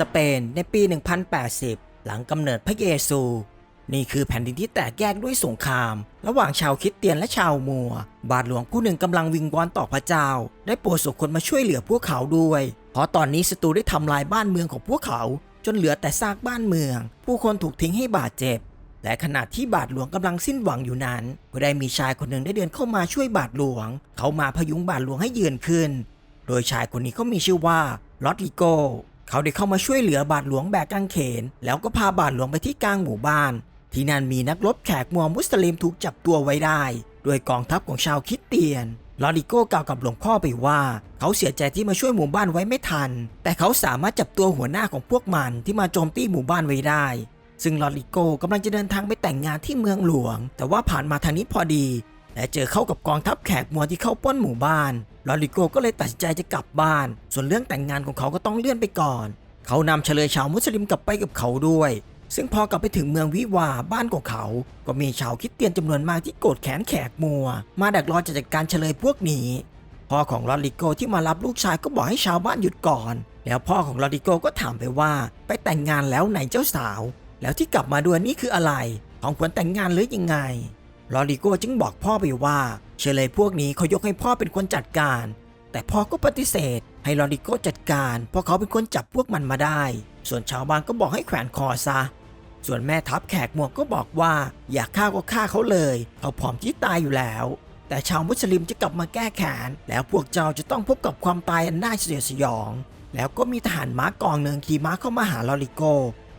สเปนในปี1080 หลังกำเนิดพระเยซู นี่คือแผ่นดินที่แตกแยกด้วยสงคราม ระหว่างชาวคริสเตียนและชาวมัว บาทหลวงผู้หนึ่งกำลังวิงวอนต่อพระเจ้า ได้โปรดส่งคนมาช่วยเหลือพวกเขาด้วย เพราะตอนนี้ศัตรูได้ทำลายบ้านเมืองของพวกเขา จนเหลือแต่ซากบ้านเมือง ผู้คนถูกทิ้งให้บาดเจ็บ และขณะที่บาทหลวงกำลังสิ้นหวังอยู่นั้น ก็ได้มีชายคนหนึ่งได้เดินเข้ามาช่วยบาทหลวง เขามาพยุงบาทหลวงให้ยืนขึ้น โดยชายคนนี้ก็มีชื่อว่าลอตลิโก เขาได้เข้ามาช่วยเหลือบาทหลวงแบกกางเขน แล้วก็พาบาทหลวงไปที่กลางหมู่บ้าน ที่นั่นมีนักรบแขกมัวมุสลิมถูกจับตัวไว้ได้โดยกองทัพของชาวคิดเตียนลอริโก้กล่าวกับหลวงพ่อไปว่า เขาเสียใจที่มาช่วยหมู่บ้านไว้ไม่ทัน แต่เขาสามารถจับตัวหัวหน้าของพวกมันที่มาโจมตีหมู่บ้านไว้ได้ ซึ่งลอริโก้กำลังจะเดินทางไปแต่งงานที่เมืองหลวง แต่ว่าผ่านมาทางนี้พอดีและเจอเข้ากับกองทัพแขกมัวที่เข้าป้นหมู่บ้าน ลอริโก้ก็เลยตัดสินใจจะกลับบ้าน ส่วนเรื่องแต่งงานของเขาก็ต้องเลื่อนไปก่อน เขานำเฉลยชาวมุสลิมกลับไปกับเขาด้วย ซึ่งพอกลับไปถึงเมืองวิวาบ้านของเขา ก็มีชาวคิดเตียนจำนวนมากที่โกรธแค้นแขกมัว มาดักรอจะจัดการเฉลยพวกนี้พ่อของลอริโกที่มารับลูกชายก็บอกให้ชาวบ้านหยุดก่อน แล้วพ่อของลอริโกก็ถามไปว่า ไปแต่งงานแล้วไหนเจ้าสาว แล้วที่กลับมาด้วยนี่คืออะไร ของขวัญแต่งงานหรือยังไง ลอริโกจึงบอกพ่อไปว่าเฉลยพวกนี้เขายกให้พ่อเป็นคนจัดการ แต่พ่อก็ปฏิเสธ ให้ลอริโกจัดการเพราะเขาเป็นคนจับพวกมันมาได้ ส่วนชาวบ้านก็บอกให้แขวนคอซะ ส่วนแม่ทัพแขกมัวก็บอกว่า อยากฆ่าก็ฆ่าเขาเลย เขาผอมที่ตายอยู่แล้ว แต่ชาวมุสลิมจะกลับมาแก้แค้นแล้วพวกเจ้าจะต้องพบกับความตายอันน่าสยดสยอง แล้วก็มีทหารม้ากองหนึ่งขี่ม้าเข้ามาหาลอริโก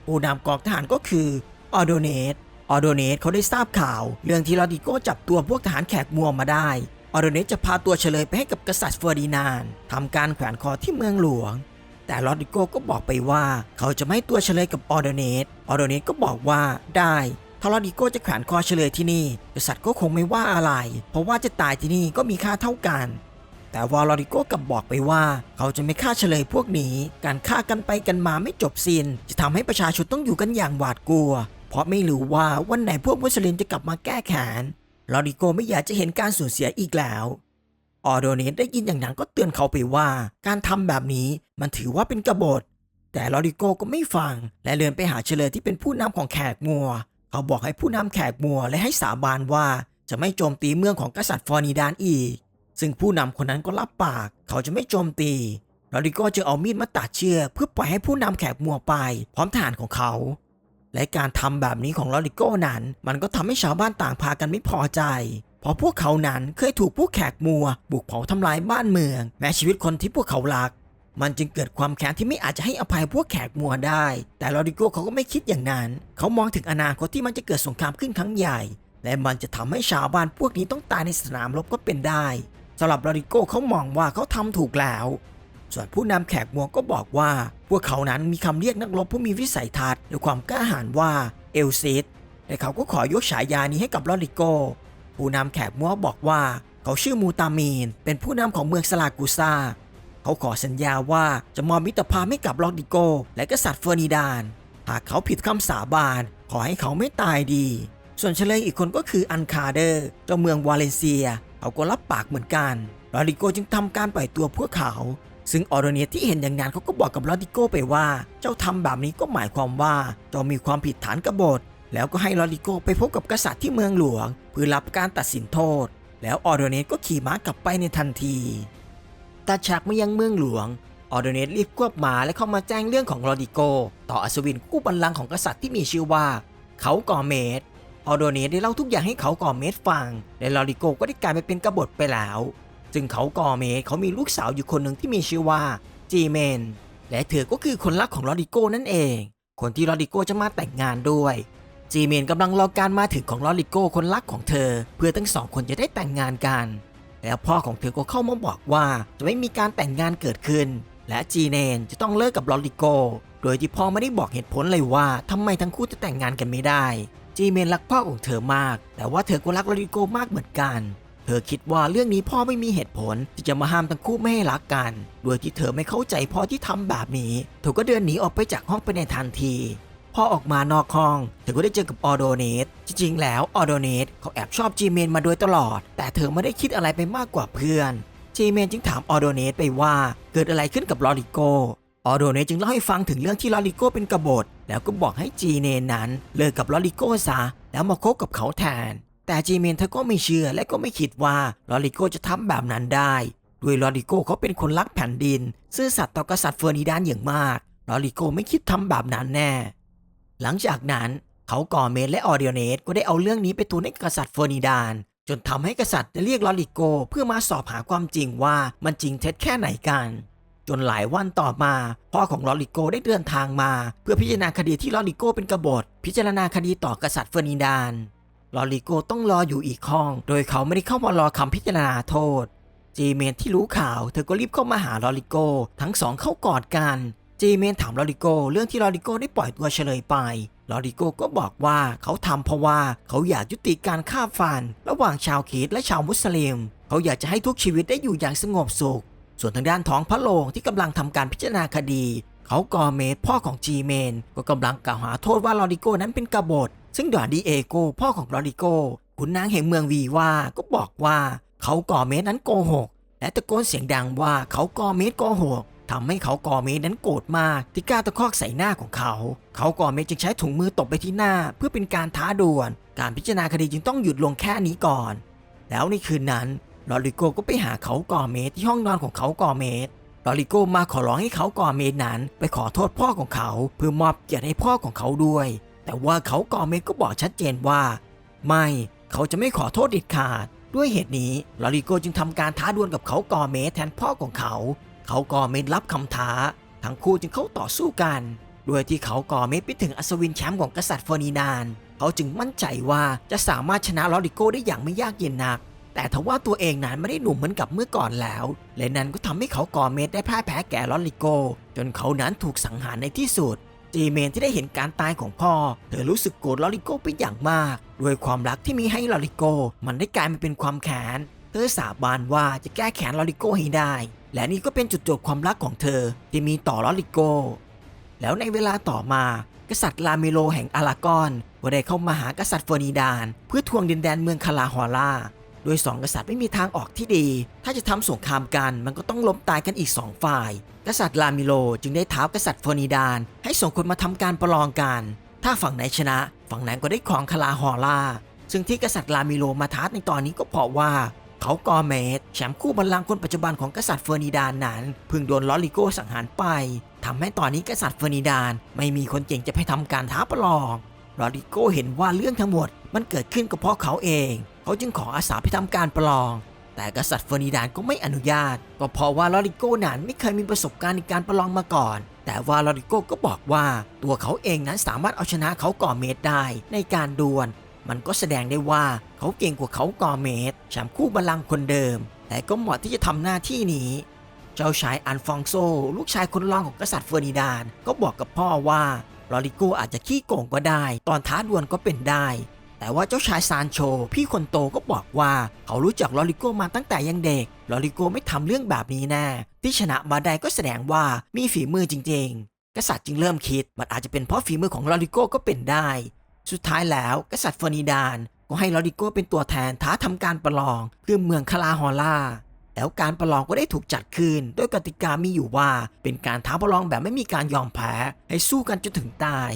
ผู้นำกองทหารก็คือออโดเนต ออโดเนตเขาได้ทราบข่าว เรื่องที่ลอริโกจับตัวพวกทหารแขกมัวมาได้ออโดเนตจะพาตัวเฉลยไปให้กับกษัตริย์เฟอร์ดินานทำการแขวนคอที่เมืองหลวง แต่ลอริโกก็บอกไปว่า เขาจะไม่ให้ตัวเฉลยกับออโดเนตออโดเนตก็บอกว่าได้ถ้าลอริโกจะแขวนคอเฉลยที่นี่กษัตริย์ก็คงไม่ว่าอะไร เพราะว่าจะตายที่นี่ก็มีค่าเท่ากันแต่วอลลอริโกกับบอกไปว่า เขาจะไม่ฆ่าเฉลยพวกนี้ การฆ่ากันไปกันมาไม่จบสิน้นจะทำให้ประชาชนต้องอยู่กันอย่างหวาดกลัว เพราะไม่รู้ว่าวันไหนพวกมุสลิมจะกลับมาแก้แค้นลอริโกไม่อยากจะเห็นการสูญเสียอีกแล้วออโดเนสได้ยินอย่างนั้นก็เตือนเขาไปว่า การทำแบบนี้มันถือว่าเป็นกบฏ แต่ลอริโกก็ไม่ฟัง และเดินไปหาเฉลยที่เป็นผู้นำของแขกมัว เขาบอกให้ผู้นำแขกมัวและให้สาบานว่าจะไม่โจมตีเมืองของกษัตริย์ฟอร์นิดานอีก ซึ่งผู้นำคนนั้นก็รับปาก เขาจะไม่โจมตีลอริโกจึงเอามีดมาตัดเชือกเพื่อปล่อยให้ผู้นำแขกมัวไป พร้อมทหารของเขา และการทำแบบนี้ของลอริโกนั้น มันก็ทำให้ชาวบ้านต่างพากันไม่พอใจ เพราะพวกเขานั้นเคยถูกพวกแขกมัว บุกเผาทำลายบ้านเมือง แม้ชีวิตคนที่พวกเขารัก มันจึงเกิดความแค้นที่ไม่อาจจะให้อภัยพวกแขกมัวได้ แต่ลอริโกเขาก็ไม่คิดอย่างนั้น เขามองถึงอนาคตที่มันจะเกิดสงครามขึ้นครั้งใหญ่ และมันจะทำให้ชาวบ้านพวกนี้ต้องตายในสนามรบก็เป็นได้สำหรับลอริโกเขามองว่าเขาทำถูกแล้ว ส่วนผู้นำแขกมัวก็บอกว่า พวกเขานั้นมีคำเรียกนักรบผู้มีวิสัยทัศน์และความกล้าหาญว่าเอลซิสและเขาก็ขอยกฉายานี้ให้กับลอริโก ผู้นำแขกมัวบอกว่า เขาชื่อมูตามีน เป็นผู้นำของเมืองสลากูซาเขาขอสัญญาว่าจะมอบมิตรภาพให้กับลอริโก และกษัตริย์เฟอร์นิดานหากเขาผิดคำสาบานขอให้เขาไม่ตายดี ส่วนเฉลยอีกคนก็คืออันคาเดอร์เจ้าเมืองวาเลนเซีย เขาก็รับปากเหมือนกันลอริโกจึงทำการปล่อยตัวพวกเขา ซึ่งออโดเนียที่เห็นอย่างนั้นเขาก็บอกกับลอริโกไปว่า เจ้าทำแบบนี้ก็หมายความว่าเจ้ามีความผิดฐานกบฏ แล้วก็ให้ลอริโกไปพบกับกษัตริย์ที่เมืองหลวง เพื่อรับการตัดสินโทษ แล้วออโดเนสก็ขี่ม้ากลับไปในทันทีตัดฉากมายังเมืองหลวงออโดเนสรีบควบม้าและเข้ามาแจ้งเรื่องของลอริโก ต่ออัศวินกู้บัลลังก์ของกษัตริย์ที่มีชื่อว่า เขากอเมตออโดเนสได้เล่าทุกอย่างให้เขากอเมตฟัง และลอริโกก็ได้กลายไปเป็นกบฏไปแล้ว ซึ่งเขาก่อเมเขามีลูกสาวอยู่คนหนึ่งที่มีชื่อว่าจีเมนและเธอก็คือคนรักของลอริโก้นั่นเอง คนที่ลอริโก้จะมาแต่งงานด้วย จีเมนกำลังรอการมาถึงของลอริโก้คนรักของเธอ เพื่อทั้งสองคนจะได้แต่งงานกัน แล้วพ่อของเธอก็เข้ามาบอกว่าจะไม่มีการแต่งงานเกิดขึ้น และจีเนนจะต้องเลิกกับลอริโก้โดยที่พ่อไม่ได้บอกเหตุผลเลยว่าทำไมทั้งคู่จะแต่งงานกันไม่ได้ จีเมนรักพ่อของเธอมาก แต่ว่าเธอก็รักลอริโก้มากเหมือนกัน ธอคิดว่าเรื่องนี้พ่อไม่มีเหตุผลที่จะมาห้ามทั้งคู่ไม่ให้รักกัน โดยที่เธอไม่เข้าใจพ่อที่ทำแบบนี้ เธอก็เดินหนีออกไปจากห้องไปในทันทีพอออกมานอกห้องเธอก็ได้เจอกับออโดเนสจริงๆ แล้วออโดเนสเขาแอบชอบจีเมนมาโดยตลอด แต่เธอไม่ได้คิดอะไรไปมากกว่าเพื่อน จีเมนจึงถามออโดเนสไปว่าเกิดอะไรขึ้นกับลอริโกออโดเนสจึงเล่าให้ฟังถึงเรื่องที่ลอริโกเป็นกบฏ แล้วก็บอกให้จีเนนนั้นเลิกกับลอริโกซะแล้วมาคบกับเขาแทน แต่จีเมนเธอก็ไม่เชื่อและก็ไม่คิดว่าลอริโกจะทำแบบนั้นได้ด้วยลอริโกเขาเป็นคนรักแผ่นดิน ซื่อสัตย์ต่อกษัตริย์เฟอร์นิดานอย่างมากลอริโกไม่คิดทำแบบนั้นแน่ หลังจากนั้นเขาก่อเมนและออเดียเนสก็ได้เอาเรื่องนี้ไปทูลให้กษัตริย์เฟอร์นิดาน จนทำให้กษัตริย์ได้เรียกลอริโกเพื่อมาสอบหาความจริงว่ามันจริงเท็จแค่ไหนกันจนหลายวันต่อมาพ่อของลอริโกได้เดินทางมา เพื่อพิจารณาคดีที่ลอริโกเป็นกบฏ พิจารณาคดีต่อกษัตริย์เฟอร์นิดาน ลอริโกต้องรออยู่อีกห้อง โดยเขาไม่ได้เข้ามารอคำพิจารณาโทษ จีเมนที่รู้ข่าว เธอก็รีบเข้ามาหาลอริโก ทั้งสองเข้ากอดกัน จีเมนถามลอริโก เรื่องที่ลอริโกได้ปล่อยตัวเฉลยไป ลอริโกก็บอกว่าเขาทำเพราะว่าเขาอยากยุติการฆ่าฟัน ระหว่างชาวคริสและชาวมุสลิม เขาอยากจะให้ทุกชีวิตได้อยู่อย่างสงบสุข ส่วนทางด้านท้องพระโรงที่กำลังทำการพิจารณาคดี เขากอเมตพ่อของจีเมนก็กำลังกล่าวหาโทษว่าลอริโกนั้นเป็นกบฏ ซึ่งดอนดีเอโกพ่อของลอริโกขุนนางแห่งเมืองวีว่าก็บอกว่าเขาก่อเมตนั้นโกหก และตะโกนเสียงดังว่าเขาก่อเมตโกหกทำให้เขากอเมตนั้นโกรธมากที่กล้าตะคอกใส่หน้าของเขา เขากอเมตจึงใช้ถุงมือตบไปที่หน้า เพื่อเป็นการท้าดวลการพิจารณาคดีจึงต้องหยุดลงแค่นี้ก่อน แล้วในคืนนั้นลอริโกก็ไปหาเขากอเมตที่ห้องนอนของเขากอเมตลอริโกมาขอร้องให้เขากอเมตนั้น ไปขอโทษพ่อของเขา เพื่อมอบเกียรติให้พ่อของเขาด้วย แต่ว่าเขากอเมตก็บอกชัดเจนว่า ไม่เขาจะไม่ขอโทษเด็ดขาด ด้วยเหตุนี้ลอริโกจึงทำการท้าดวลกับเขากอเมตแทนพ่อของเขา เขากอเมตรับคำท้า ทั้งคู่จึงเข้าต่อสู้กันด้วยที่เขากอเมตไปถึงอัศวินแชมป์ของกษัตริย์ฟอร์นินาน เขาจึงมั่นใจว่าจะสามารถชนะลอริโกได้อย่างไม่ยากเย็นนัก แต่ทว่าตัวเองนั้นไม่ได้หนุ่มเหมือนกับเมื่อก่อนแล้ว และนั้นก็ทำให้เขากอเมตได้พ่ายแพ้แก่ลอริโก จนเขานั้นถูกสังหารในที่สุด จีเมนที่ได้เห็นการตายของพ่อ เธอรู้สึกโกรธลอริโกเป็นอย่างมาก ด้วยความรักที่มีให้ลอริโก มันได้กลายมาเป็นความแค้น เธอสาบานว่าจะแก้แค้นลอริโกให้ได้ และนี่ก็เป็นจุดจบความรักของเธอที่มีต่อลอริโก แล้วในเวลาต่อมา กษัตริย์ลาเมโลแห่งอารากอนก็ได้เข้ามาหากษัตริย์เฟอร์นิดาน เพื่อทวงดินแดนเมืองคาลาฮอล่า โดยสองกษัตริย์ไม่มีทางออกที่ดี ถ้าจะทำสงครามกันมันก็ต้องล้มตายกันอีกสองฝ่าย กษัตริย์ลามิโลจึงได้ท้าวกษัตริย์เฟอร์นิดาน ให้ส่งคนมาทำการประลองกัน ถ้าฝั่งไหนชนะ ฝั่งนั้นก็ได้ครองคาลาฮอล่า ซึ่งที่กษัตริย์ลามิโลมาท้าในตอนนี้ก็เพราะว่าเขากอเมตแชมป์คู่บัลลังก์คนปัจจุบันของกษัตริย์เฟอร์นิดานนั้นเพิ่งโดนลอริโกสังหารไปทำให้ตอนนี้กษัตริย์เฟอร์นิดานไม่มีคนเก่งจะไปทำการท้าประลองลอริโกเห็นว่าเรื่องทั้งหมดมันเกิดขึ้นก็เพราะเขาเอง เขาจึงขออาสาไปทำการประลอง แต่กษัตริย์เฟอร์นิดานก็ไม่อนุญาต ก็เพราะว่าลอริโกนั้นไม่เคยมีประสบการณ์ในการประลองมาก่อน แต่ว่าลอริโกก็บอกว่า ตัวเขาเองนั้นสามารถเอาชนะเขาก่อเมตรได้ในการดวล มันก็แสดงได้ว่าเขาเก่งกว่าเขากอเมตรแชมป์คู่บัลลังคนเดิม แต่ก็เหมาะที่จะทำหน้าที่นี้เจ้าชายอันฟองโซ ลูกชายคนรองของกษัตริย์เฟอร์นิดาน ก็บอกกับพ่อว่าลอริโกอาจจะขี้โกงก็ได้ ตอนท้าดวลก็เป็นได้ แต่ว่าเจ้าชายซานโช พี่คนโตก็บอกว่าเขารู้จักลอริโกมาตั้งแต่ยังเด็ก ลอริโกไม่ทำเรื่องแบบนี้แน่ที่ชนะมาได้ก็แสดงว่ามีฝีมือจริง ๆ กษัตริย์จึงเริ่มคิด มันอาจจะเป็นเพราะฝีมือของลอริโกก็เป็นได้ สุดท้ายแล้วกษัตริย์เฟอร์นิดานก็ให้ลอริโกเป็นตัวแทนท้าทำการประลองเพื่อเมืองคาลาฮอล่าแล้วการประลองก็ได้ถูกจัดขึ้น โดยกติกามีอยู่ว่า เป็นการท้าประลองแบบไม่มีการยอมแพ้ ให้สู้กันจนถึงตาย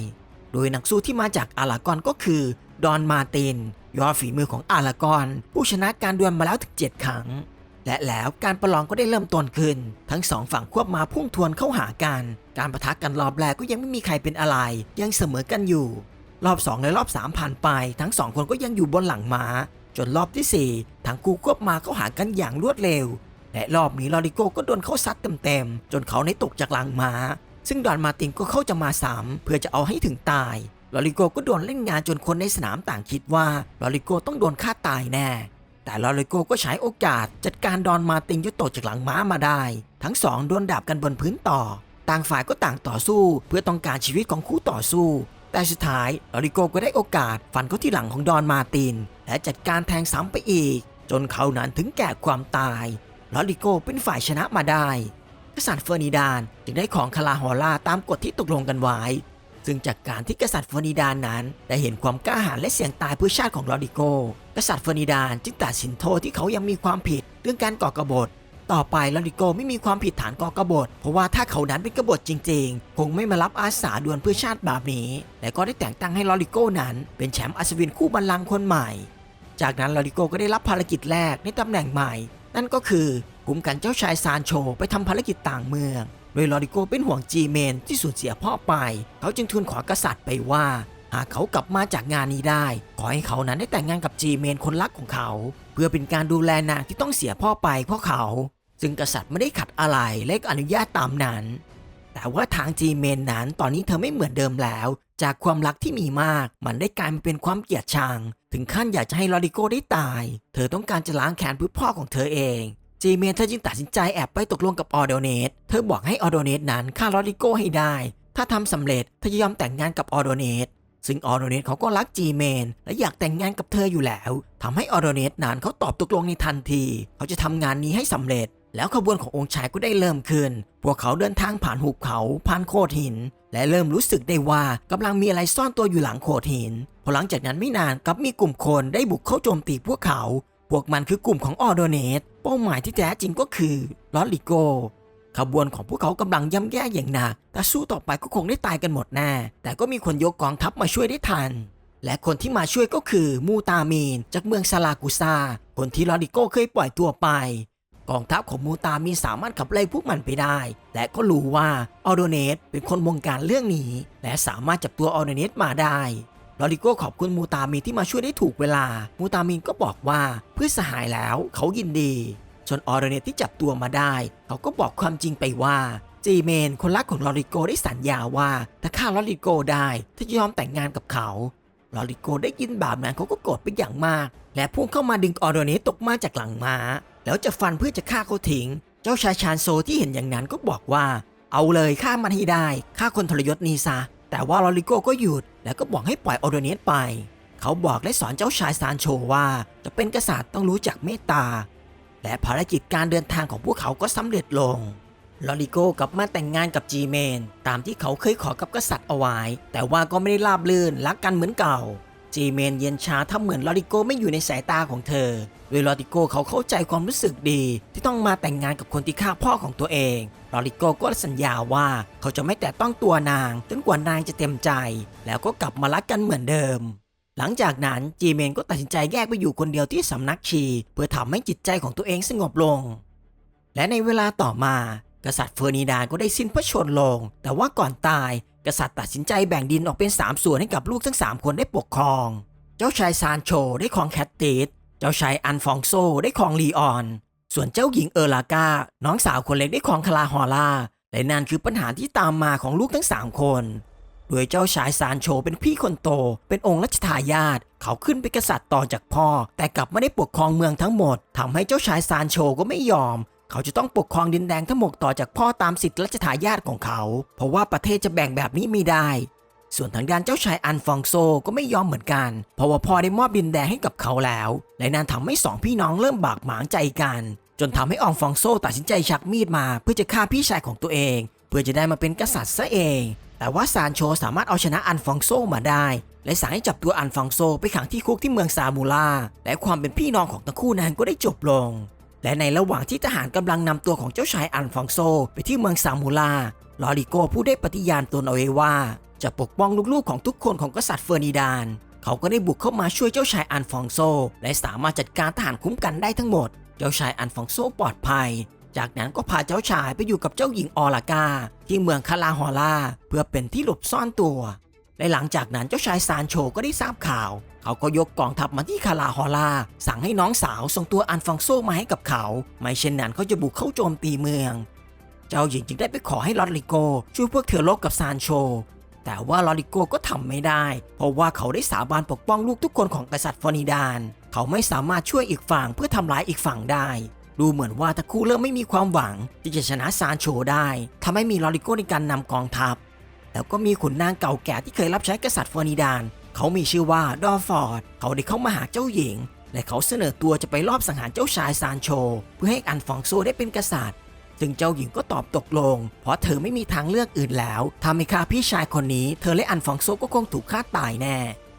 โดยนักสู้ที่มาจากอารากอนก็คือ ดอนมาตินยอดฝีมือของอารากอนผู้ชนะการดวลมาแล้วถึง 7 ครั้ง และแล้วการประลองก็ได้เริ่มต้นขึ้น ทั้งสองฝั่งควบมาพุ่งทวนเข้าหากัน การประทะกันรอบแรกก็ยังไม่มีใครเป็นอะไร ยังเสมอกันอยู่ รอบ 2 และรอบ 3 ผ่านไป ทั้งสองคนก็ยังอยู่บนหลังม้า จนรอบทีสี่ 4 ทั้งคู่ควบมาเข้าหากันอย่างรวดเร็ว และรอบนี้ลอริโกก็โดนเข้าซัดเต็มๆจนเขาในตกจากหลังม้า ซึ่งดอนมาตินก็เข้าจะมาสามเพื่อจะเอาให้ถึงตาย ลอริโกก็โดนเล่นงานจนคนในสนามต่างคิดว่าลอริโกต้องโดนฆ่าตายแน่ แต่ลอริโกก็ใช้โอกาสจัดการดอนมาตินจนตกจากหลังม้ามาได้ ทั้งสองโดนดาบกันบนพื้นต่อ ต่างฝ่ายก็ต่างต่อสู้ เพื่อต้องการชีวิตของคู่ต่อสู้ แต่สุดท้ายลอริโกก็ได้โอกาสฟันเข้าที่หลังของดอนมาติน และจัดการแทงซ้ำไปอีก จนเขานั้นถึงแก่ความตายลอริโกเป็นฝ่ายชนะมาได้กษัตริย์เฟอร์นิดานจึงได้ของคาราฮอล่าตามกฎที่ตกลงกันไว้ ซึ่งจากการที่กษัตริย์เฟอร์นิดานนั้น ได้เห็นความกล้าหาญและเสี่ยงตายเพื่อชาติของลอริโก กษัตริย์เฟอร์นิดานจึงตัดสินโทษที่เขายังมีความผิดเรื่องการก่อกบฏต่อไปลอริโกไม่มีความผิดฐานก่อกบฏ เพราะว่าถ้าเขานั้นเป็นกบฏจริงๆ คงไม่มารับอาสาดวลเพื่อชาติแบบนี้ และก็ได้แต่งตั้งให้ลอริโกนั้น เป็นแชมป์อัศวินคู่บัลลังก์คนใหม่ จากนั้นลอริโกก็ได้รับภารกิจแรกในตำแหน่งใหม่ นั่นก็คือกุมกันเจ้าชายซานโชไปทำภารกิจต่างเมือง โดยลอริโกเป็นห่วงจีเมนที่สูญเสียพ่อไป เขาจึงทูลขอกษัตริย์ไปว่า หากเขากลับมาจากงานนี้ได้ ขอให้เขานั้นได้แต่งงานกับจีเมนคนรักของเขา เพื่อเป็นการดูแลนางที่ต้องเสียพ่อไปเพราะเขา ซึ่งกษัตริย์ไม่ได้ขัดอะไรและก็อนุญาตตามนั้น แต่ว่าทางจีเมนนั้นตอนนี้เธอไม่เหมือนเดิมแล้ว จากความรักที่มีมาก มันได้กลายมาเป็นความเกลียดชัง ถึงขั้นอยากจะให้ลอริโกได้ตาย เธอต้องการจะล้างแค้นเพื่อพ่อของเธอเอง จีเมนเธอจึงตัดสินใจแอบไปตกลงกับออโดเนตเธอบอกให้ออโดเนตนั้นฆ่าลอริโกให้ได้ ถ้าทำสำเร็จเธอจะยอมแต่งงานกับออโดเนตซึ่งออโดเนตเขาก็รักจีเมนและอยากแต่งงานกับเธออยู่แล้วทำให้ออโดเนตนั้นเขาตอบตกลงในทันที เขาจะทำงานนี้ให้สำเร็จ แล้วขบวนขององค์ชายก็ได้เริ่มขึ้น พวกเขาเดินทางผ่านหุบเขาผ่านโขดหิน และเริ่มรู้สึกได้ว่ากำลังมีอะไรซ่อนตัวอยู่หลังโขดหินพอหลังจากนั้นไม่นานกับมีกลุ่มคนได้บุกเข้าโจมตีพวกเขา พวกมันคือกลุ่มของออโดเนตเป้าหมายที่แท้จริงก็คือลอริโก ขบวนของพวกเขากำลังย่ำแย่อย่างหนักแต่สู้ต่อไปก็คงได้ตายกันหมดแน่แต่ก็มีคนยกกองทัพมาช่วยได้ทัน และคนที่มาช่วยก็คือมูตามีน จากเมืองซาลากุซาคนที่ลอริโกเคยปล่อยตัวไป กองทัพของมูตามีนสามารถขับไล่พวกมันไปได้ และก็รู้ว่าออโดเนตเป็นคนบงการเรื่องนี้ และสามารถจับตัวออโดเนตมาได้ ลอริโก้ขอบคุณมูตามีนที่มาช่วยได้ถูกเวลา มูตามีนก็บอกว่าเพื่อสหายแล้วเขายินดีส่วนออโดเนตที่จับตัวมาได้ เขาก็บอกความจริงไปว่าจีเมนคนรักของลอริโกได้สัญญาว่าถ้าฆ่าลอริโกได้ถ้าจะยอมแต่งงานกับเขาลอริโกได้ยินแบบนั้นเขาก็โกรธเป็นอย่างมาก และพุ่งเข้ามาดึงออโดเนตตกมาจากหลังม้า แล้วจะฟันเพื่อจะฆ่าเขาทิ้ง เจ้าชายชานโซที่เห็นอย่างนั้นก็บอกว่า เอาเลยฆ่ามันให้ได้ฆ่าคนทรยศนี้ซะ แต่ว่าลอริโก้ก็หยุดแล้วก็บอกให้ปล่อยออโดเนสไป เขาบอกและสอนเจ้าชายซานโชว่า จะเป็นกษัตริย์ต้องรู้จักเมตตา และภารกิจการเดินทางของพวกเขาก็สำเร็จลงลอริโก้กลับมาแต่งงานกับจีเมนตามที่เขาเคยขอกับกษัตริย์เอาไว้ แต่ว่าก็ไม่ได้ราบลื่นรักกันเหมือนเก่า จีเมนเย็นชาทำเหมือนลอริโกไม่อยู่ในสายตาของเธอ โดยลอริโกเขาเข้าใจความรู้สึกดี ที่ต้องมาแต่งงานกับคนที่ฆ่าพ่อของตัวเองลอริโกก็สัญญาว่าเขาจะไม่แตะต้องตัวนางจนกว่านางจะเต็มใจ แล้วก็กลับมารักกันเหมือนเดิมหลังจากนั้นจีเมนก็ตัดสินใจแยกไปอยู่คนเดียวที่สำนักชี เพื่อทำให้จิตใจของตัวเองสงบลง และในเวลาต่อมา กษัตริย์เฟอร์นิดานก็ได้สิ้นพระชนลง แต่ว่าก่อนตาย กษัตริย์ตัดสินใจแบ่งดินออกเป็น 3 ส่วนให้กับลูกทั้ง 3 คนได้ปกครอง เจ้าชายซานโชได้ครองแคตติสเจ้าชายอันฟองโซได้ครองลีออน ส่วนเจ้าหญิงเออร์ลากา น้องสาวคนเล็กได้ครองคาราฮอล่า และนั่นคือปัญหาที่ตามมาของลูกทั้ง 3 คน โดยเจ้าชายซานโชเป็นพี่คนโต เป็นองค์รัชทายาท เขาขึ้นเป็นกษัตริย์ต่อจากพ่อ แต่กลับไม่ได้ปกครองเมืองทั้งหมดทำให้เจ้าชายซานโชก็ไม่ยอม เขาจะต้องปกครองดินแดงทั้งหมดต่อจากพ่อตามสิทธิรัชทายาทของเขา เพราะว่าประเทศจะแบ่งแบบนี้ไม่ได้ ส่วนทางด้านเจ้าชายอันฟองโซก็ไม่ยอมเหมือนกัน เพราะว่าพ่อได้มอบดินแดงให้กับเขาแล้ว และนั่นทำให้สองพี่น้องเริ่มบากหมางใจกัน จนทำให้อองฟองโซตัดสินใจชักมีดมา เพื่อจะฆ่าพี่ชายของตัวเอง เพื่อจะได้มาเป็นกษัตริย์ซะเอง แต่ว่าซานโชสามารถเอาชนะอันฟองโซมาได้และสั่งให้จับตัวอันฟองโซไปขังที่คุกที่เมืองซามูลาและความเป็นพี่น้องของทั้งคู่นั้นก็ได้จบลง และในระหว่างที่ทหารกำลังนำตัวของเจ้าชายอันฟองโซ ไปที่เมืองซามูลาลอริโกผู้ได้ปฏิญาณตนเอาไว้ว่า จะปกป้องลูกๆของทุกคนของกษัตริย์เฟอร์นิดาน เขาก็ได้บุกเข้ามาช่วยเจ้าชายอันฟองโซ และสามารถจัดการทหารคุ้มกันได้ทั้งหมด เจ้าชายอันฟองโซปลอดภัย จากนั้นก็พาเจ้าชายไปอยู่กับเจ้าหญิงออลากา ที่เมืองคาลาฮอล่าเพื่อเป็นที่หลบซ่อนตัวและหลังจากนั้นเจ้าชายซานโชก็ได้ทราบข่าว เขาก็ยกกองทัพมาที่คาลาฮอล่าสั่งให้น้องสาวส่งตัวอันฟองโซมาให้กับเขา ไม่เช่นนั้นเขาจะบุกเข้าโจมตีเมือง เจ้าหญิงจึงได้ไปขอให้ลอริโก ช่วยพวกเธอลบกับซานโช แต่ว่าลอริโกก็ทำไม่ได้ เพราะว่าเขาได้สาบานปกป้องลูกทุกคนของกษัตริย์ฟอร์นิดาน เขาไม่สามารถช่วยอีกฝั่งเพื่อทำร้ายอีกฝั่งได้ดูเหมือนว่าทั้งคู่เริ่มไม่มีความหวัง ที่จะชนะซานโชได้ทำให้มีลอริโกในการนำกองทัพ แล้วก็มีขุนนางเก่าแก่ที่เคยรับใช้กษัตริย์ฟอร์นิดาน เขามีชื่อว่าดอร์ฟอร์ด เขาได้เข้ามาหาเจ้าหญิง และเขาเสนอตัวจะไปลอบสังหารเจ้าชายซานโช เพื่อให้อันฟองโซได้เป็นกษัตริย์ซึ่งเจ้าหญิงก็ตอบตกลง เพราะเธอไม่มีทางเลือกอื่นแล้วถ้าไม่ฆ่าพี่ชายคนนี้ เธอและอันฟองโซก็คงถูกฆ่าตายแน่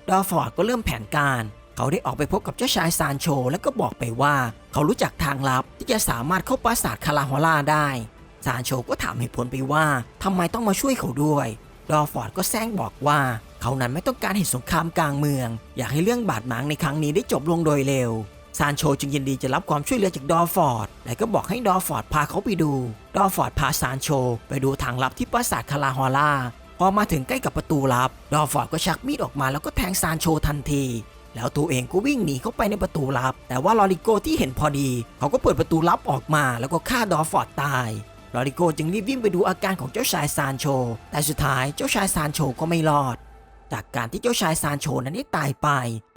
ดอร์ฟอร์ดก็เริ่มแผนการ เขาได้ออกไปพบกับเจ้าชายซานโช แล้วก็บอกไปว่า เขารู้จักทางลับที่จะสามารถเข้าปราสาทคาราฮอล่าได้ ซานโชก็ถามเหตุผลไปว่าทำไมต้องมาช่วยเขาด้วย ดอฟอร์ดก็แซงบอกว่า เขานั้นไม่ต้องการเห็นสงครามกลางเมือง อยากให้เรื่องบาดหมางในครั้งนี้ได้จบลงโดยเร็วซานโชจึงยินดีจะรับความช่วยเหลือจากดอฟอร์ด และก็บอกให้ดอฟอร์ดพาเขาไปดู ดอฟอร์ดพาซานโช ไปดูทางลับที่ปราสาทคาราฮอล่า พอมาถึงใกล้กับประตูลับ ดอฟอร์ดก็ชักมีดออกมาแล้วก็แทงซานโชทันที แล้วตัวเองก็วิ่งหนีเข้าไปในประตูลับ แต่ว่าลอริโกที่เห็นพอดี เขาก็เปิดประตูลับออกมา แล้วก็ฆ่าดอฟอร์ดตาย ลอริโกจึงรีบวิ่งไปดูอาการของเจ้าชายซานโช แต่สุดท้ายเจ้าชายซานโชก็ไม่รอด จากการที่เจ้าชายซานโชนั้นได้ตายไป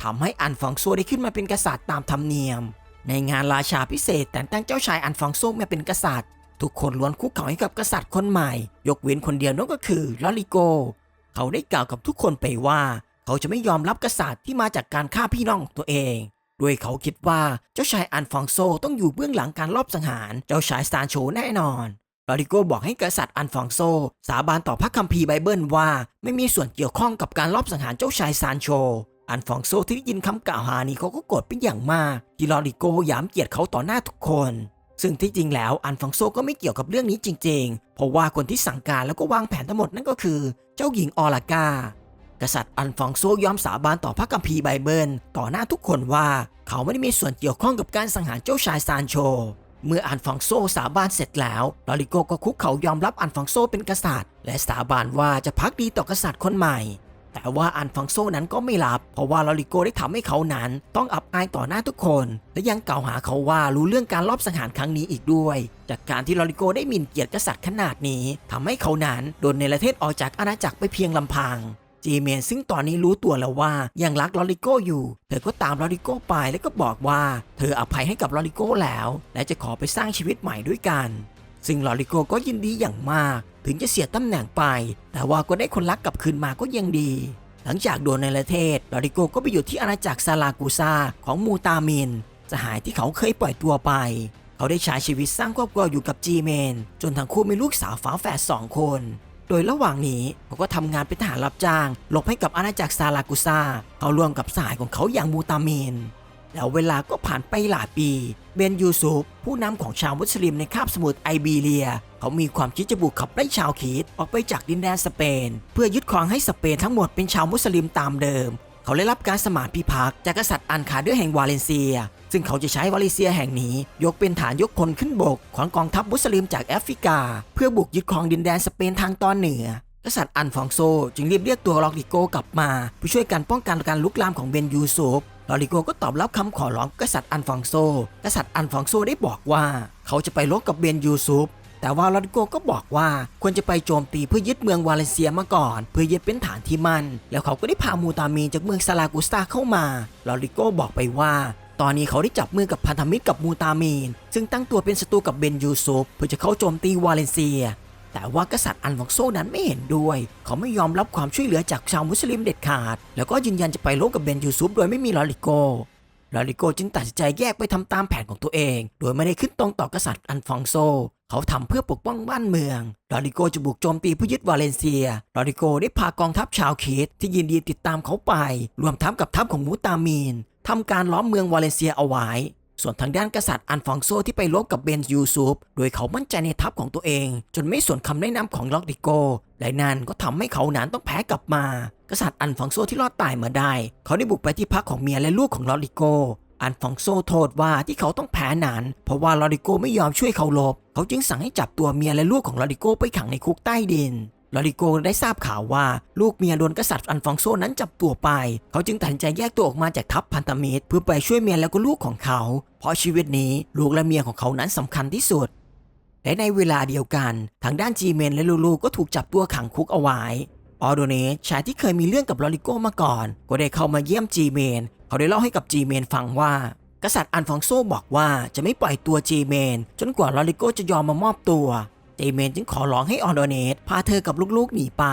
ทำให้อันฟองโซได้ขึ้นมาเป็นกษัตริย์ตามธรรมเนียม ในงานราชาพิเศษแต่งตั้งเจ้าชายอันฟองโซมาเป็นกษัตริย์ ทุกคนล้วนคุกเข่าให้กับกษัตริย์คนใหม่ ยกเว้นคนเดียวนั่นก็คือลอริโก เขาได้กล่าวกับทุกคนไปว่า เขาจะไม่ยอมรับกษัตริย์ที่มาจากการฆ่าพี่น้องของตัวเองด้วยเขาคิดว่าเจ้าชายอันฟองโซต้องอยู่เบื้องหลังการลอบสังหารเจ้าชายซานโชแน่นอน ลอริโกบอกให้กษัตริย์อันฟองโซ สาบานต่อพระคัมภีร์ไบเบิลว่า ไม่มีส่วนเกี่ยวข้องกับการลอบสังหารเจ้าชายซานโช อันฟองโซที่ได้ยินคำกล่าวหานี้เขาก็โกรธเป็นอย่างมากที่ลอริโกยามเกียรติเขาต่อหน้าทุกคน ซึ่งที่จริงแล้วอันฟองโซก็ไม่เกี่ยวกับเรื่องนี้จริง ๆ เพราะว่าคนที่สั่งการแล้วก็วางแผนทั้งหมดนั่นก็คือ เจ้าหญิงออลากากษัตริย์อันฟองโซยอมสาบานต่อพระคัมภีร์ไบเบิล ต่อหน้าทุกคนว่า เขาไม่ได้มีส่วนเกี่ยวข้องกับการสังหารเจ้าชายซานโช เมื่ออันฟองโซสาบานเสร็จแล้วลอริโกก็คุกเขายอมรับอันฟองโซเป็นกษัตริย์ และสาบานว่าจะพักดีต่อกษัตริย์คนใหม่ แต่ว่าอันฟองโซนั้นก็ไม่รับ เพราะว่าลอริโกได้ทำให้เขานั้นต้องอับอายต่อหน้าทุกคน และยังกล่าวหาเขาว่ารู้เรื่องการลอบสังหารครั้งนี้อีกด้วย จากการที่ลอริโกได้หมิ่นเกียรติกษัตริย์ขนาดนี้ทำให้เขานั้นโดนเนประเทศออกจากอาณาจักรไปเพียงลำพัง จีเมนซึ่งตอนนี้รู้ตัวแล้วว่ายังรักลอริโกอยู่ เธอก็ตามลอริโกไปแล้วก็บอกว่า เธออภัยให้กับลอริโกแล้ว และจะขอไปสร้างชีวิตใหม่ด้วยกัน ซึ่งลอริโกก็ยินดีอย่างมาก ถึงจะเสียตำแหน่งไป แต่ว่าก็ได้คนรักกลับคืนมาก็ยังดี หลังจากโดนในประเทศลอริโกก็ไปอยู่ที่อาณาจักรซาลากูซาของมูตามินสหายที่เขาเคยปล่อยตัวไป เขาได้ใช้ชีวิตสร้างครอบครัวอยู่กับจีเมนจนทั้งคู่มีลูกสาวฝาแฝดสองคน โดยระหว่างนี้เขาก็ทำงานเป็นทหารรับจ้างหลบให้กับอาณาจักรซาลากุซาเขาร่วมกับสายของเขาอย่างมูตามินแล้วเวลาก็ผ่านไปหลายปี เบนยูซุฟผู้นำของชาวมุสลิมในคาบสมุทรไอเบีเรีย เขามีความคิดจะบุกขับไล่ชาวคริดออกไปจากดินแดนสเปน เพื่อยึดครองให้สเปนทั้งหมดเป็นชาวมุสลิมตามเดิม เขาได้รับการสมานพิพักษ์จากกษัตริย์อันคาเดอร์แห่งวาเลนเซีย ซึ่งเขาจะใช้วาเลเซียแห่งนี้ ยกเป็นฐานยกพลขึ้นบก ของกองทัพมุสลิมจากแอฟริกา เพื่อบุกยึดครองดินแดนสเปนทางตอนเหนือกษัตริย์อันฟองโซ จึงรีบเรียกตัวลอริโกกลับมาเพื่อช่วยกันป้องกันการลุกลามของเบนยูซุฟลอริโกก็ตอบรับคำขอร้องกษัตริย์อันฟองโซ กษัตริย์อันฟองโซได้บอกว่า เขาจะไปรบกับเบนยูซุฟแต่ว่าลอริโกก็บอกว่าควรจะไปโจมตีเพื่อยึดเมืองวาเลนเซียมาก่อน เพื่อยึดเป็นฐานที่มั่นแล้วเขาก็ได้พามูตามีจากเมืองซาลากุสตาเข้ามาลอริโกบอกไปว่า ตอนนี้เขาได้จับมือกับพันธมิตรกับมูตามีน ซึ่งตั้งตัวเป็นศัตรูกับเบนยูซุฟเพื่อจะเข้าโจมตีวาเลนเซีย แต่ว่ากษัตริย์อันฟองโซนั้นไม่เห็นด้วย เขาไม่ยอมรับความช่วยเหลือจากชาวมุสลิมเด็ดขาด แล้วก็ยืนยันจะไปรบกับเบนยูซุฟโดยไม่มีลอริโกลอริโกจึงตัดสินใจแยกไปทำตามแผนของตัวเอง โดยไม่ได้ขึ้นตรงต่อกษัตริย์อันฟองโซ เขาทำเพื่อปกป้องบ้านเมือง ลอริโกจะบุกโจมตีเพื่อยึดวาเลนเซีย ลอริโกได้พากองทัพชาวคริดที่ยินดีติดตามเขาไป รวมทัพกับทัพของมูตามีน ทำการล้อมเมืองวาเลนเซียเอาไว้ ส่วนทางด้านกษัตริย์อันฟองโซที่ไปรบกับเบนยูซุฟโดยเขามั่นใจในทัพของตัวเอง จนไม่สนคำแนะนำของลอริโก และนั่นก็ทำให้เขานั้นต้องแพ้กลับมา กษัตริย์อันฟองโซที่รอดตายมาได้ เขาได้บุกไปที่พักของเมียและลูกของลอริโกอันฟองโซโทษว่าที่เขาต้องแพ้นั้นเพราะว่าลอริโกไม่ยอมช่วยเขาลบ เขาจึงสั่งให้จับตัวเมียและลูกของลอริโกไปขังในคุกใต้ดิน ลอริโกได้ทราบข่าวว่าลูกเมียโดนกษัตริย์อันฟองโซนั้นจับตัวไป เขาจึงตัดสินใจแยกตัวออกมาจากทัพพันธมิตร เพื่อไปช่วยเมียแล้วก็ลูกของเขา เพราะชีวิตนี้ลูกและเมียของเขานั้นสำคัญที่สุด และในเวลาเดียวกัน ทางด้านจีเมนและลูลูก็ถูกจับตัวขังคุกเอาไว้ออโดเนสชายที่เคยมีเรื่องกับลอริโกมาก่อน ก็ได้เข้ามาเยี่ยมจีเมน เขาได้เล่าให้กับจีเมนฟังว่า กษัตริย์อันฟองโซบอกว่าจะไม่ปล่อยตัวจีเมน จนกว่าลอริโกจะยอมมามอบตัว จีเมนจึงขอร้องให้ออโดเนสพาเธอกับลูกๆหนีไป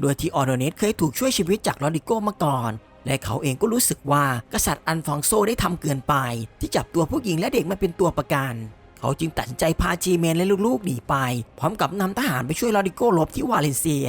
โดยที่ออโดเนสเคยถูกช่วยชีวิตจากลอริโก้มาก่อน และเขาเองก็รู้สึกว่ากษัตริย์อันฟองโซได้ทำเกินไป ที่จับตัวผู้หญิงและเด็กมาเป็นตัวประกันเขาจึงตัดสินใจพาจีเมนและลูกๆหนีไป พร้อมกับนำทหารไปช่วยลอริโกรบที่วาเลนเซีย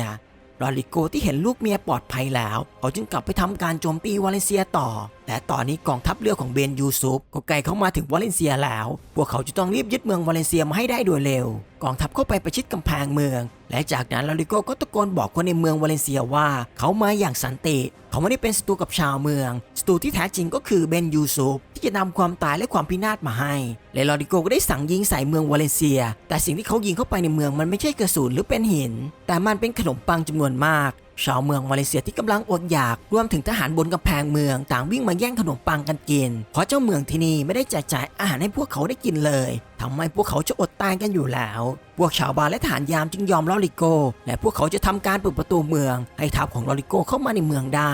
ลอริโกที่เห็นลูกเมียปลอดภัยแล้ว เขาจึงกลับไปทำการโจมตีวาเลนเซียต่อ แต่ตอนนี้กองทัพเรือของเบนยูซุปก็ใกล้เข้ามาถึงวาเลนเซียแล้ว พวกเขาจะต้องรีบยึดเมืองวาเลนเซียมาให้ได้โดยเร็ว กองทัพเข้าไปประชิดกำแพงเมือง และจากนั้นลอริโกก็ตะโกนบอกคนในเมืองวาเลนเซียว่า เขามาอย่างสันติ เขาไม่ได้เป็นศัตรูกับชาวเมืองศัตรูที่แท้จริงก็คือเบนยูซุปที่จะนำความตายและความพินาศมาให้ และลอริโกก็ได้สั่งยิงใส่เมืองวาเลนเซีย แต่สิ่งที่เขายิงเข้าไปในเมืองมันไม่ใช่กระสุนหรือเป็นหิน แต่มันเป็นขนมปังจำนวนมาก ชาวเมืองมาเลเซียที่กำลังอดอยากรวมถึงทหารบนกำแพงเมือง ต่างวิ่งมาแย่งขนมปังกันกิน เพราะเจ้าเมืองที่นี่ไม่ได้แจกจ่ายอาหารให้พวกเขาได้กินเลยทำให้พวกเขาจะอดตายกันอยู่แล้ว พวกชาวบ้านและทหารยามจึงยอมลอริโก และพวกเขาจะทำการเปิดประตูเมือง ให้ทัพของลอริโกเข้ามาในเมืองได้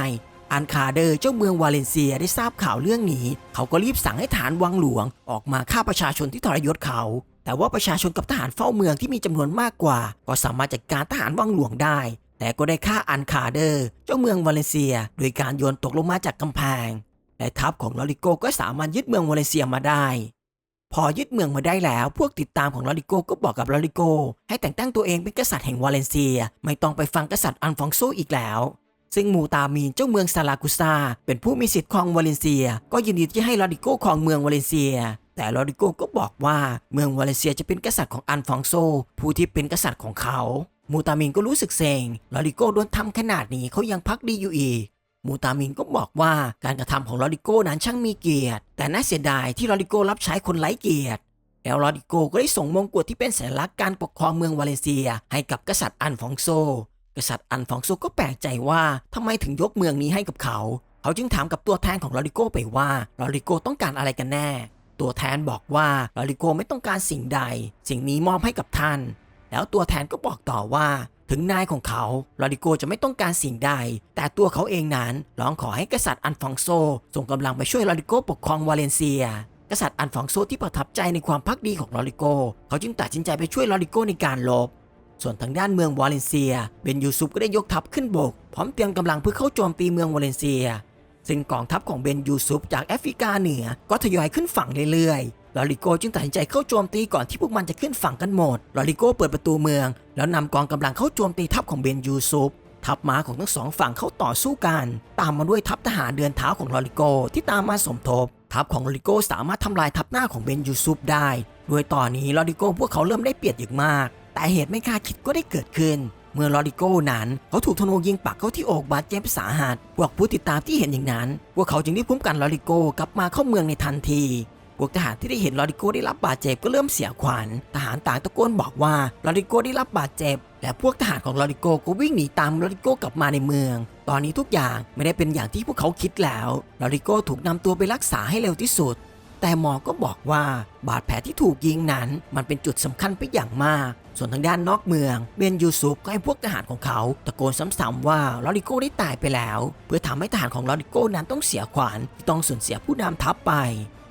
อันคาเดอร์เจ้าเมืองวาเลนเซียได้ทราบข่าวเรื่องนี้ เขาก็รีบสั่งให้ฐานวังหลวง ออกมาฆ่าประชาชนที่ทรยศเขา แต่ว่าประชาชนกับทหารเฝ้าเมืองที่มีจำนวนมากกว่า ก็สามารถจัดการทหารวังหลวงได้ แต่ก็ได้ฆ่าอันคาเดอร์ เจ้าเมืองวาเลนเซีย โดยการโยนตกลงมาจากกำแพง และทัพของลอริโกก็สามารถยึดเมืองวาเลนเซียมาได้ พอยึดเมืองมาได้แล้ว พวกติดตามของลอริโกก็บอกกับลอริโก ให้แต่งตั้งตัวเองเป็นกษัตริย์แห่งวาเลนเซีย ไม่ต้องไปฟังกษัตริย์อันฟองโซอีกแล้วซึ่งมูตามีนเจ้าเมืองซาลากุซาเป็นผู้มีสิทธิ์ครองวาเลนเซีย ก็ยินดีที่ให้ลอริโกครองเมืองวาเลนเซีย แต่ลอริโกก็บอกว่าเมืองวาเลนเซียจะเป็นกษัตริย์ของอันฟองโซ ผู้ที่เป็นกษัตริย์ของเขา มูตามินก็รู้สึกเซ็งลอริโก้โดนทำขนาดนี้เขายังพักดีอยู่อีก มูตามินก็บอกว่าการกระทำของลอริโก้นั้นช่างมีเกียรติ แต่น่าเสียดายที่ลอริโก้รับใช้คนไร้เกียรติแล้วลอริโก้ก็ได้ส่งมงกุฎที่เป็นสัญลักษณ์การปกครองเมืองวาเลนเซีย ให้กับกษัตริย์อันฟองโซ กษัตริย์อันฟองโซก็แปลกใจว่าทำไมถึงยกเมืองนี้ให้กับเขา เขาจึงถามกับตัวแทนของลอริโก้ไปว่าลอริโก้ต้องการอะไรกันแน่ ตัวแทนบอกว่าลอริโก้ไม่ต้องการสิ่งใด สิ่งนี้มอบให้กับท่าน แล้วตัวแทนก็บอกต่อว่า ถึงนายของเขาลอริโกจะไม่ต้องการสิ่งใด แต่ตัวเขาเองนั้นร้องขอให้กษัตริย์อันฟองโซส่งกำลังไปช่วยลอริโกปกครองวาเลนเซีย กษัตริย์อันฟองโซที่ประทับใจในความพักดีของลอริโก เขาจึงตัดสินใจไปช่วยลอริโกในการลบส่วนทางด้านเมืองวาเลนเซีย เบนยูซุปก็ได้ยกทัพขึ้นบก พร้อมเตรียมกำลังเพื่อเข้าโจมตีเมืองวาเลนเซีย ซึ่งกองทัพของเบนยูซุปจากแอฟริกาเหนือก็ทยอยขึ้นฝั่งเรื่อย ลอริโกจึงตัดสินใจเข้าโจมตีก่อนที่พวกมันจะขึ้นฝั่งกันหมด ลอริโกเปิดประตูเมือง แล้วนำกองกำลังเข้าโจมตีทัพของเบนยูซุปทัพม้าของทั้งสองฝั่งเข้าต่อสู้กัน ตามมาด้วยทัพทหารเดินเท้าของลอริโกที่ตามมาสมทบ ทัพของลอริโกสามารถทำลายทัพหน้าของเบนยูซุปได้โดยตอนนี้ลอริโกพวกเขาเริ่มได้เปรียบอย่างมาก แต่เหตุไม่คาดคิดก็ได้เกิดขึ้น เมื่อลอริโก้นั้นเขาถูกธนูยิงปักเข้าที่อกบาดเจ็บสาหัสพวกผู้ติดตามที่เห็นอย่างนั้น พวกเขาจึงรีบคุ้มกันลอริโกกลับมาเข้าเมืองในทันที พวกทหารที่ได้เห็นลอริโกได้รับบาดเจ็บก็เริ่มเสียขวัญทหารต่างตะโกนบอกว่าลอริโกได้รับบาดเจ็บ และพวกทหารของลอริโกก็วิ่งหนีตามลอริโกกลับมาในเมือง ตอนนี้ทุกอย่างไม่ได้เป็นอย่างที่พวกเขาคิดแล้วลอริโกถูกนำตัวไปรักษาให้เร็วที่สุด แต่หมอก็บอกว่าบาดแผลที่ถูกยิงนั้น มันเป็นจุดสำคัญไปอย่างมาก ส่วนทางด้านนอกเมืองเบนยูซุปก็ให้พวกทหารของเขาตะโกนซ้ำๆว่าลอริโก้ได้ตายไปแล้ว เพื่อทำให้ทหารของลอริโก้นั้นต้องเสียขวัญที่ต้องสูญเสียผู้นำทัพไป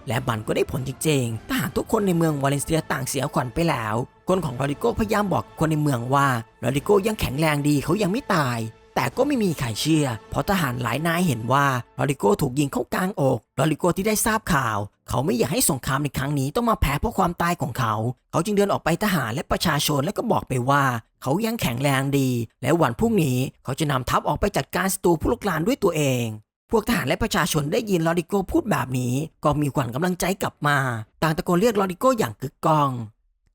และมันก็ได้ผลจริงๆทหารทุกคนในเมืองวาเลนเซียต่างเสียขวัญไปแล้ว คนของลอริโกพยายามบอกคนในเมืองว่าลอริโกยังแข็งแรงดีเขายังไม่ตาย แต่ก็ไม่มีใครเชื่อ เพราะทหารหลายนายเห็นว่าลอริโกถูกยิงเข้ากลางอกลอริโกที่ได้ทราบข่าว เขาไม่อยากให้สงครามในครั้งนี้ต้องมาแพ้เพราะความตายของเขา เขาจึงเดินออกไปทหารและประชาชนและก็บอกไปว่า เขายังแข็งแรงดี และวันพรุ่งนี้เขาจะนำทัพออกไปจัดการศัตรูผู้ลุกลานด้วยตัวเอง พวกทหารและประชาชนได้ยินลอริโกพูดแบบนี้ ก็มีขวัญกำลังใจกลับมา ต่างตะโกนเรียกลอริโกอย่างกึกก้อง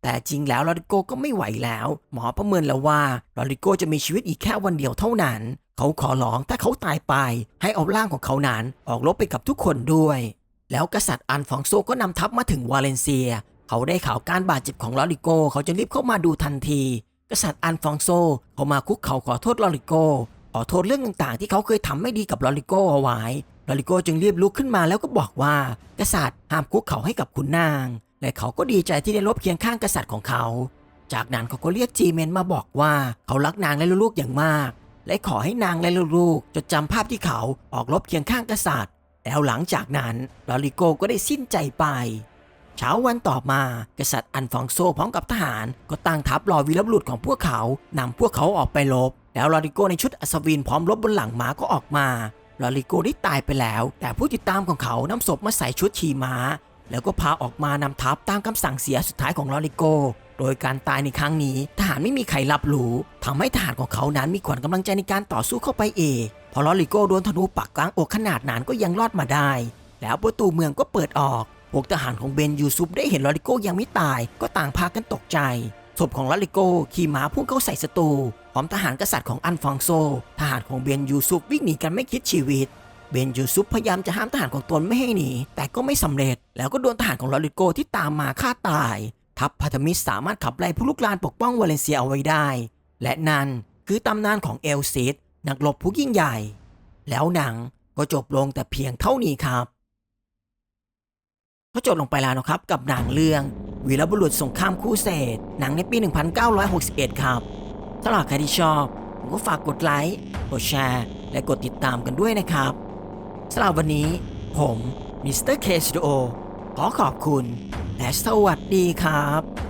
แต่จริงแล้วลอริโกก็ไม่ไหวแล้ว หมอประเมินแล้วว่าลอริโกจะมีชีวิตอีกแค่วันเดียวเท่านั้น เขาขอร้องถ้าเขาตายไป ให้เอาร่างของเขานั้นออกรบไปกับทุกคนด้วย แล้วกษัตริย์อันฟองโซก็นำทัพมาถึงวาเลนเซีย เขาได้ข่าวการบาดเจ็บของลอริโก เขาจะรีบเข้ามาดูทันที กษัตริย์อันฟองโซเขามาคุกเข่าขอโทษลอริโก อโทษเรื่องต่างๆ ที่เขาเคยทำไม่ดีกับลอริโกเอาไว้ลอริโกจึงรีบลุกขึ้นมาแล้วก็บอกว่า กษัตริย์ห้ามคุกเข่าให้กับคุณนาง และเขาก็ดีใจที่ได้ลบเคียงข้างกษัตริย์ของเขา จากนั้นเขาก็เรียกจีเมนมาบอกว่าเขารักนางและลูกๆอย่างมาก และขอให้นางและลูกๆจดจำภาพที่เขาออกรบเคียงข้างกษัตริย์ แล้วหลังจากนั้นลอริโกก็ได้สิ้นใจไปเช้าวันต่อมา กษัตริย์อันฟองโซพร้อมกับทหาร ก็ตั้งทัพรอวีรบุรุษของพวกเขานำพวกเขาออกไปรบ แล้วลอริโกในชุดอัศวินพร้อมรบบนหลังม้าก็ออกมาลอริโกได้ตายไปแล้ว แต่ผู้ติดตามของเขานำศพมาใส่ชุดขี่ม้า แล้วก็พาออกมานำทัพตามคำสั่งเสียสุดท้ายของลอริโก โดยการตายในครั้งนี้ ทหารไม่มีใครรับรู้ทำให้ทหารของเขานั้นมีขวัญกำลังใจในการต่อสู้เข้าไปเองพอลอริโกโดนธนูปักกลางอกขนาดนั้นก็ยังรอดมาได้ แล้วประตูเมืองก็เปิดออกพวกทหารของเบนยูซุปได้เห็นลอริโกยังไม่ตาย ก็ต่างพากันตกใจ ศพของลอริโกขี่ม้าพุ่งเข้าใส่ศัตรูพร้อมทหารกษัตริย์ของอันฟองโซ ทหารของเบนยูซุปวิ่งหนีกันไม่คิดชีวิต เบนยูซุปพยายามจะห้ามทหารของตนไม่ให้หนี แต่ก็ไม่สำเร็จ แล้วก็โดนทหารของลอริโกที่ตามมาฆ่าตาย ทัพพัธมิตรสามารถขับไล่ผู้ลุกลานปกป้องวาเลนเซียเอาไว้ได้ และนั่นคือตำนานของเอลซิดนักรบผู้ยิ่งใหญ่ แล้วหนังก็จบลงแต่เพียงเท่านี้ครับก็จบลงไปแล้วนะครับกับหนังเรื่อง วีรบุรุษสงครามคู่เศษ หนังในปี 1961 ครับสำหรับใครที่ชอบ ผมก็ฝากกดไลค์ กดแชร์ และกดติดตามกันด้วยนะครับสำหรับวันนี้ ผมมิสเตอร์เคสโดขอขอบคุณ และสวัสดีครับ